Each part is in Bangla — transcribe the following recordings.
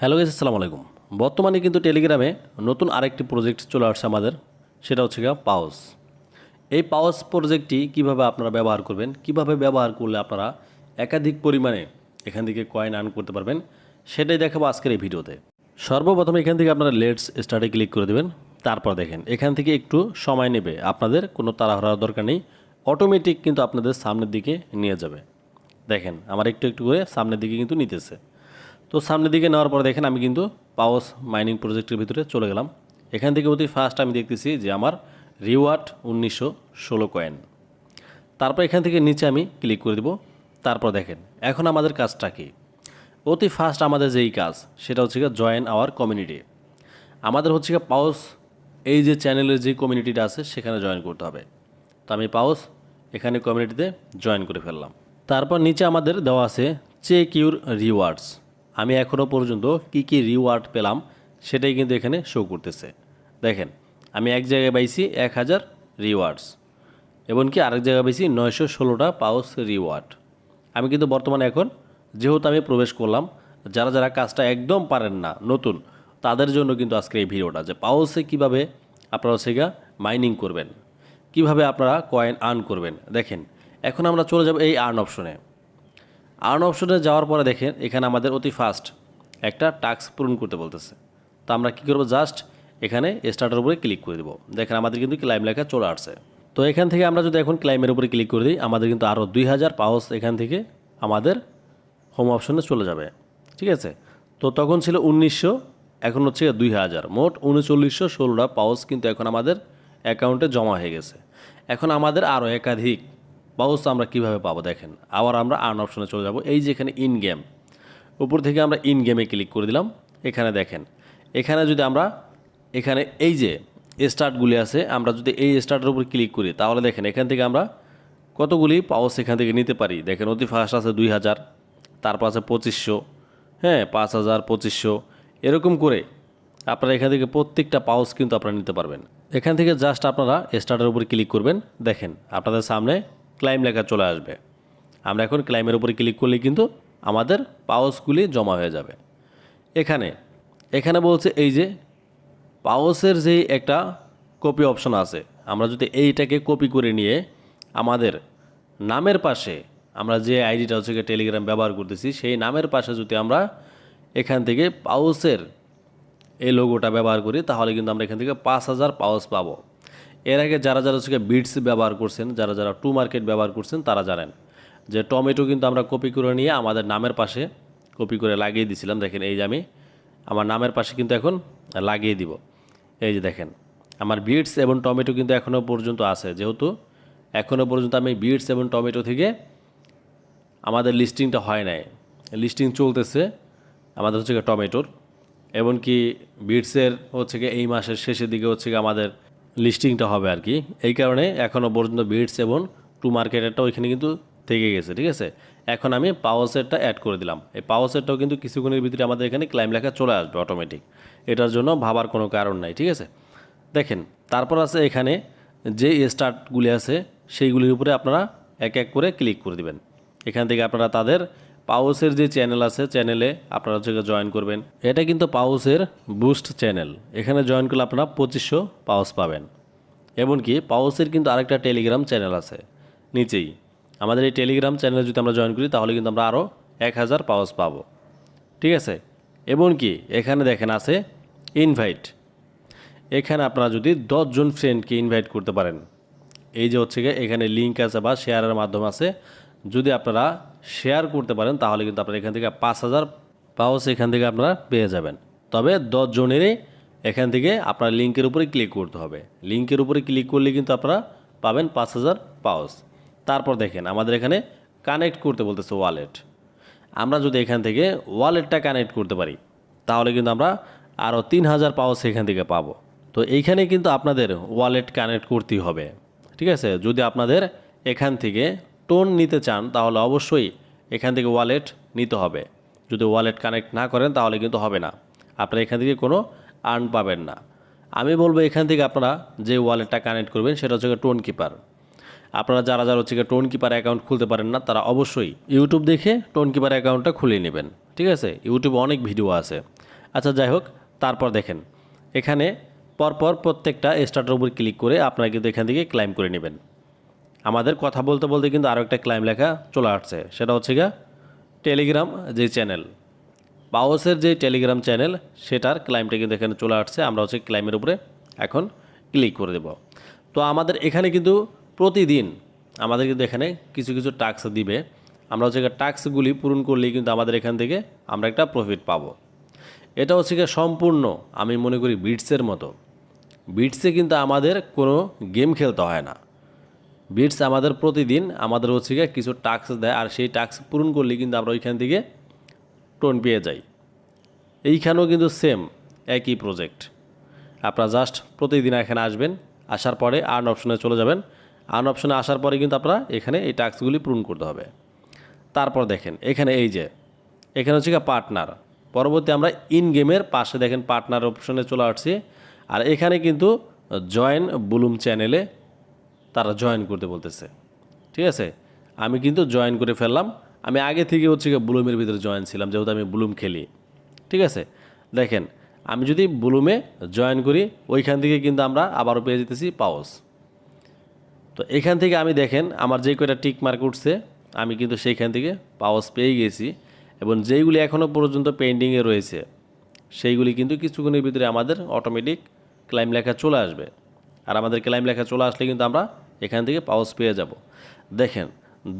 হ্যালো গাইস আসসালামু আলাইকুম। বর্তমানে কিন্তু টেলিগ্রামে নতুন আরেকটি প্রজেক্ট চলে আসছে আমাদের, সেটা হচ্ছে গিয়ে পাওস এই পাওস প্রজেক্টটি কীভাবে আপনারা ব্যবহার করবেন, কীভাবে ব্যবহার করলে আপনারা একাধিক পরিমাণে এখান থেকে কয়েন আর্ন করতে পারবেন, সেটাই দেখাবো আজকের এই ভিডিওতে। সর্বপ্রথম এখান থেকে আপনারা লেটস স্টার্টে ক্লিক করে দেবেন, তারপর দেখেন, এখান থেকে একটু সময় নেবে, আপনাদের কোনো তাড়াহুড়ার দরকার নেই অটোমেটিক কিন্তু আপনাদের সামনের দিকে নিয়ে যাবে। দেখেন, আমার একটু একটু করে সামনের দিকে কিন্তু নিতেছে। তো সামনের দিকে নেওয়ার পর দেখেন আমি কিন্তু পাওয়াস মাইনিং প্রজেক্টের ভিতরে চলে গেলাম। এখান থেকে অতি ফার্স্ট আমি দেখতেছি যে আমার রিওয়ার্ড উনিশশো ষোলো কয়েন তারপর এখান থেকে নিচে আমি ক্লিক করে দেব। তারপর দেখেন, এখন আমাদের কাজটা কি? অতি ফার্স্ট আমাদের যেই কাজ, সেটা হচ্ছে গিয়ে জয়েন আওয়ার কমিউনিটি আমাদের হচ্ছে গিয়ে পাওস এই যে চ্যানেলের যে কমিউনিটিটা আছে, সেখানে জয়েন করতে হবে। তো আমি পাওস এখানে কমিউনিটিতে জয়েন করে ফেললাম। তারপর নিচে আমাদের দেওয়া আছে চেক ইউর রিওয়ার্ডস আমি এখনও পর্যন্ত কি কি রিওয়ার্ড পেলাম সেটাই কিন্তু এখানে শো করতেছে। দেখেন, আমি এক জায়গায় পাইছি এক হাজার রিওয়ার্ডস এমনকি আরেক জায়গায় পাইছি নয়শো ষোলোটা পাউস রিওয়ার্ড আমি কিন্তু বর্তমানে এখন, যেহেতু আমি প্রবেশ করলাম, যারা যারা কাজটা একদম পারেন না, নতুন, তাদের জন্য কিন্তু আজকে এই ভিডিওটা যে পাউসে কীভাবে আপনারা সেগা মাইনিং করবেন, কীভাবে আপনারা কয়েন আর্ন করবেন। দেখেন, এখন আমরা চলে যাব এই আর্ন অপশনে আর্ন অপশনে যাওয়ার পরে দেখেন এখানে আমাদের অতি ফাস্ট একটা টাস্ক পূরণ করতে বলতেছে। তো আমরা কী করব জাস্ট এখানে স্টার্টের উপরে ক্লিক করে দেবো। দেখেন আমাদের কিন্তু ক্লাইম লেখা চলে আসছে। তো এখান থেকে আমরা যদি এখন ক্লাইমের উপরে ক্লিক করে দিই, আমাদের কিন্তু আরও দুই হাজার পাউস এখান থেকে আমাদের হোম অপশনে চলে যাবে। ঠিক আছে? তো তখন ছিল উনিশশো, এখন হচ্ছে দুই হাজার। মোট উনচল্লিশশো ষোলোটা পাউস কিন্তু এখন আমাদের অ্যাকাউন্টে জমা হয়ে গেছে। এখন আমাদের আরও একাধিক পাউস আমরা কীভাবে পাবো দেখেন? আবার আমরা আর্ন অপশনে চলে যাব। এই যে এখানে ইন গেম উপর থেকে আমরা ইন গেমে ক্লিক করে দিলাম। এখানে দেখেন, এখানে যদি আমরা, এখানে এই যে স্টার্টগুলি আছে, আমরা যদি এই স্টার্টের উপর ক্লিক করি, তাহলে দেখেন এখান থেকে আমরা কতগুলি পাউস এখান থেকে নিতে পারি। দেখেন অতি ফার্স্ট আছে দুই হাজার, তারপর আছে পঁচিশশো হ্যাঁ পাঁচ হাজার, পঁচিশশো, এরকম করে আপনারা এখান থেকে প্রত্যেকটা পাউস কিন্তু আপনারা নিতে পারবেন। এখান থেকে জাস্ট আপনারা স্টার্টের উপর ক্লিক করবেন। দেখেন, আপনাদের সামনে ক্লাইম লেখা চলে আসবে। আমরা এখন ক্লাইমের উপরে ক্লিক করলে কিন্তু আমাদের পাউসগুলি জমা হয়ে যাবে। এখানে এখানে বলছে এই যে পাউসের যে একটা কপি অপশন আছে, আমরা যদি এইটাকে কপি করে নিয়ে আমাদের নামের পাশে আমরা যে আইডিটা হচ্ছে টেলিগ্রাম ব্যবহার করতেছি, সেই নামের পাশে যদি আমরা এখান থেকে পাউসের এই লোগোটা ব্যবহার করি, তাহলে কিন্তু আমরা এখান থেকে পাঁচ হাজার পাউস পাবো। এর আগে যারা যারা হচ্ছে বিটস ব্যবহার করছেন, যারা যারা টু মার্কেট ব্যবহার করছেন, তারা জানেন যে টমেটো কিন্তু আমরা কপি করে নিয়ে আমাদের নামের পাশে কপি করে লাগিয়ে দিছিলাম। দেখেন এই যে আমি আমার নামের পাশে কিন্তু এখন লাগিয়ে দিব। এই যে দেখেন, আমার বিটস এবং টমেটো কিন্তু এখনও পর্যন্ত আছে। যেহেতু এখনও পর্যন্ত আমি বিটস এবং টমেটো থেকে আমাদের লিস্টিংটা হয় নাই। লিস্টিং চলতেছে আমাদের হচ্ছে টমেটোর। এমনকি বিটসের হচ্ছে এই মাসের শেষের দিকে হচ্ছে আমাদের লিস্টিংটা হবে আর কি। এই কারণে এখনও পর্যন্ত বিটস এবং টু মার্কেটেরটা ওইখানে কিন্তু থেকে গেছে, ঠিক আছে? এখন আমি পাওয়ার সেটটা অ্যাড করে দিলাম। এই পাওয়ার সেটটাও কিন্তু কিছুক্ষণের ভিতরে আমাদের এখানে ক্লাইম লেখা চলে আসবে অটোমেটিক এটার জন্য ভাবার কোনো কারণ নাই, ঠিক আছে? দেখেন, তারপর আছে এখানে যে স্টার্টগুলি আছে, সেইগুলির উপরে আপনারা এক এক করে ক্লিক করে দিবেন। এখান থেকে আপনারা তাদের পাউসের যে চ্যানেল আছে চ্যানেলে আপনারা হচ্ছে জয়েন করবেন। এটা কিন্তু পাউসের বুস্ট চ্যানেল এখানে জয়েন করলে আপনারা পঁচিশশো পাউস পাবেন। এমনকি পাউসের কিন্তু আরেকটা টেলিগ্রাম চ্যানেল আছে, নিচেই। আমাদের এই টেলিগ্রাম চ্যানেলে যদি আমরা জয়েন করি, তাহলে কিন্তু আমরা আরও এক হাজার পাউস পাবো। ঠিক আছে? এমনকি এখানে দেখেন আছে ইনভাইট এখানে আপনারা যদি দশজন ফ্রেন্ডকে ইনভাইট করতে পারেন। এই যে হচ্ছে এখানে লিঙ্ক আছে বা শেয়ারের মাধ্যম আছে। যদি আপনারা শেয়ার করতে পারেন, তাহলে কিন্তু আপনারা এখান থেকে পাঁচ হাজার পাউস এখান থেকে আপনারা পেয়ে যাবেন। তবে দশ জনেরই এখান থেকে আপনার লিঙ্কের উপরে ক্লিক করতে হবে। লিঙ্কের উপরে ক্লিক করলে কিন্তু আপনারা পাবেন পাঁচ হাজার পাউস তারপর দেখেন, আমাদের এখানে কানেক্ট করতে বলতেছে ওয়ালেট আমরা যদি এখান থেকে ওয়ালেটটা কানেক্ট করতে পারি, তাহলে কিন্তু আমরা আরও তিন হাজার পাউস এখান থেকে পাবো। তো এইখানে কিন্তু আপনাদের ওয়ালেট কানেক্ট করতেই হবে। ঠিক আছে? যদি আপনাদের এখান থেকে টোন নিতে চান, তাহলে অবশ্যই এখান থেকে ওয়ালেট নিতে হবে। যদি ওয়ালেট কানেক্ট না করেন, তাহলে কিন্তু হবে না। আপনারা এখান থেকে কোনো আর্ন পাবেন না। আমি বলব এখান থেকে আপনারা যে ওয়ালেটটা কানেক্ট করবেন, সেটা হচ্ছে টোন কিপার। আপনারা যারা যারা হচ্ছে টোন কিপার অ্যাকাউন্ট খুলতে পারেন না, তারা অবশ্যই ইউটিউব দেখে টোন কিপার অ্যাকাউন্টটা খুলে নেবেন। ঠিক আছে? ইউটিউবে অনেক ভিডিও আছে। আচ্ছা যাই হোক, তারপর দেখেন। এখানে পরপর প্রত্যেকটা স্টার্টের উপর ক্লিক করে আপনারা কিন্তু এখান থেকে ক্লাইম করে নেবেন। আমাদের কথা বলতে বলতে কিন্তু আরও একটা ক্লাইম লেখা চলে আসছে। সেটা হচ্ছে গা টেলিগ্রাম যে চ্যানেল পাওসের যে টেলিগ্রাম চ্যানেল সেটার ক্লাইমটা কিন্তু এখানে চলে আসছে। আমরা হচ্ছে ক্লাইমের উপরে এখন ক্লিক করে দেব। তো আমাদের এখানে কিন্তু প্রতিদিন আমাদের কিন্তু এখানে কিছু কিছু টাস্ক দিবে। আমরা হচ্ছে টাস্কগুলি পূরণ করলেই কিন্তু আমাদের এখান থেকে আমরা একটা প্রফিট পাবো। এটা হচ্ছে গিয়ে সম্পূর্ণ, আমি মনে করি বিটসের মতো। বিটসে কিন্তু আমাদের কোনো গেম খেলতে হয় না। বিটস আমাদের প্রতিদিন, আমাদের হচ্ছে গিয়ে কিছু টাস্ক দেয়, আর সেই টাস্ক পূরণ করলে কিন্তু আমরা ওইখান থেকে টোন পেয়ে যাই। এইখানেও কিন্তু সেম একই প্রজেক্ট আপনারা জাস্ট প্রতিদিন এখানে আসবেন, আসার পরে আর্ন অপশনে চলে যাবেন। আর্ন অপশনে আসার পরে কিন্তু আপনারা এখানে এই টাস্কগুলি পূরণ করতে হবে। তারপর দেখেন, এখানে এই যে, এখানে হচ্ছে গিয়ে পার্টনার পরবর্তী আমরা ইন গেমের পাশে দেখেন পার্টনার অপশনে চলে আসছি। আর এখানে কিন্তু জয়েন বুলুম চ্যানেলে তারা জয়েন করতে বলতেছে। ঠিক আছে? আমি কিন্তু জয়েন করে ফেললাম। আমি আগে থেকে হচ্ছে গিয়ে ব্লুমের ভিতরে জয়েন ছিলাম, যেহেতু আমি ব্লুম খেলি। ঠিক আছে? দেখেন, আমি যদি ব্লুমে জয়েন করি, ওইখান থেকে কিন্তু আমরা আবারও পেয়ে যেতেছি পাওস তো এখান থেকে আমি দেখেন, আমার যে কয়টা টিক মার্ক উঠছে, আমি কিন্তু সেইখান থেকে পাওস পেয়ে গেছি এবং যেইগুলি এখনও পর্যন্ত পেন্ডিংয়ে রয়েছে, সেইগুলি কিন্তু কিছুক্ষণের ভিতরে আমাদের অটোমেটিক ক্লাইম লেখা চলে আসবে। আর আমাদের ক্লাইম লেখা চলে আসলে কিন্তু আমরা এখান থেকে পাউস পেয়ে যাব। দেখেন,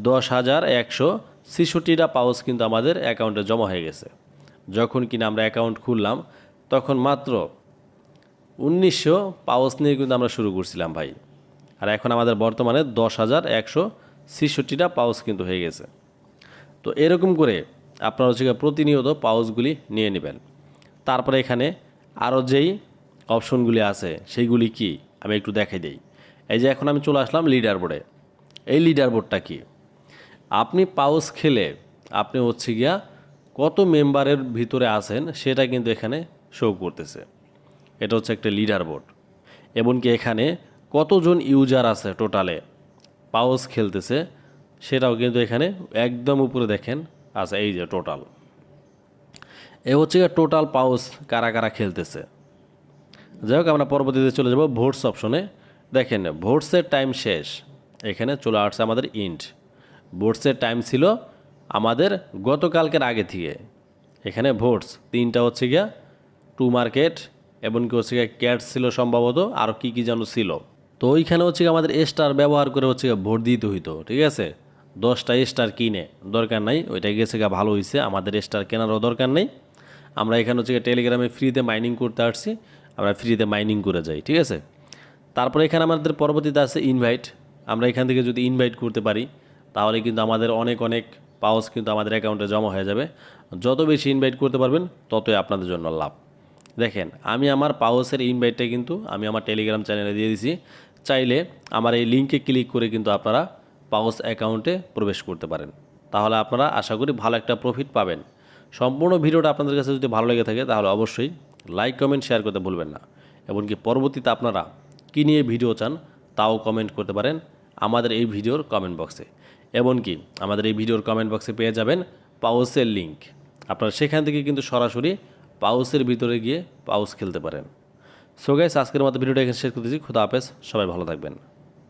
দশ হাজার একশো ছেষট্টিটা পাউস কিন্তু আমাদের অ্যাকাউন্টে জমা হয়ে গেছে। যখন কিনা আমরা অ্যাকাউন্ট খুললাম, তখন মাত্র উনিশশো পাউস নিয়ে কিন্তু আমরা শুরু করছিলাম ভাই। আর এখন আমাদের বর্তমানে দশ হাজার একশো ছেষট্টিটা পাউস কিন্তু হয়ে গেছে। তো এরকম করে আপনারা হচ্ছে প্রতিনিয়ত পাউচগুলি নিয়ে নেবেন। তারপরে এখানে আরও যেই অপশনগুলি আছে, সেইগুলি কি? আমি একটু দেখাই দিই। এই যে এখন আমি চলে আসলাম লিডার বোর্ডে এই লিডার বোর্ডটা কি? আপনি পাউস খেলে আপনি হচ্ছে গিয়া কত মেম্বারের ভিতরে আছেন সেটা কিন্তু এখানে শো করতেছে। এটা হচ্ছে একটা লিডার বোর্ড এমনকি এখানে কতজন ইউজার আছে টোটালে পাউস খেলতেছে সেটাও কিন্তু এখানে একদম উপরে দেখেন আচ্ছা এই যে টোটাল এ হচ্ছে টোটাল পাউস কারা কারা খেলতেছে। যাই হোক, আমরা পরবর্তীতে চলে যাব ভোটস অপশনে দেখেন ভোটসের টাইম শেষ। এখানে চলে আসছে আমাদের ইন্ট ভোটসের টাইম ছিল আমাদের গতকালকের আগে থেকে। এখানে ভোটস তিনটা হচ্ছে গিয়া টু মার্কেট এবং কি হচ্ছে গিয়া ক্যাট ছিল সম্ভবত আরও কী কী যেন ছিল। তো ওইখানে হচ্ছে গিয়ে আমাদের স্টার ব্যবহার করে হচ্ছে গিয়ে ভোট দিতে হইতো, ঠিক আছে? দশটা স্টার কিনে, দরকার নাই, ওইটা গেছে গা ভালো হয়েছে আমাদের স্টার কেনারও দরকার নেই। আমরা এখানে হচ্ছে গিয়ে টেলিগ্রামে ফ্রিতে মাইনিং করতে আসছি। আমরা ফ্রিতে মাইনিং করে যাই, ঠিক আছে? তারপরে এখানে আমাদের পরবর্তীতে আছে ইনভাইট আমরা এখান থেকে যদি ইনভাইট করতে পারি, তাহলে কিন্তু আমাদের অনেক অনেক পাওস কিন্তু আমাদের অ্যাকাউন্টে জমা হয়ে যাবে। যত বেশি ইনভাইট করতে পারবেন, ততই আপনাদের জন্য লাভ। দেখেন, আমি আমার পাওসের ইনভাইটটা কিন্তু আমি আমার টেলিগ্রাম চ্যানেলে দিয়ে দিছি। চাইলে আমার এই লিঙ্কে ক্লিক করে কিন্তু আপনারা পাওস অ্যাকাউন্টে প্রবেশ করতে পারেন। তাহলে আপনারা আশা করি ভালো একটা প্রফিট পাবেন। সম্পূর্ণ ভিডিওটা আপনাদের কাছে যদি ভালো লেগে থাকে, তাহলে অবশ্যই লাইক কমেন্ট শেয়ার করতে ভুলবেন না। এমনকি পরবর্তীতে আপনারা কী নিয়ে ভিডিও চান তাও কমেন্ট করতে পারেন আমাদের এই ভিডিওর কমেন্ট বক্সে এমনকি আমাদের এই ভিডিওর কমেন্ট বক্সে পেয়ে যাবেন পাউসের লিঙ্ক আপনারা সেখান থেকে কিন্তু সরাসরি পাউসের ভিতরে গিয়ে পাউস খেলতে পারেন। সো গাইস আজকের মতো ভিডিওটা এখানে শেষ করতেছি। খুদা হাফেজ। সবাই ভালো থাকবেন।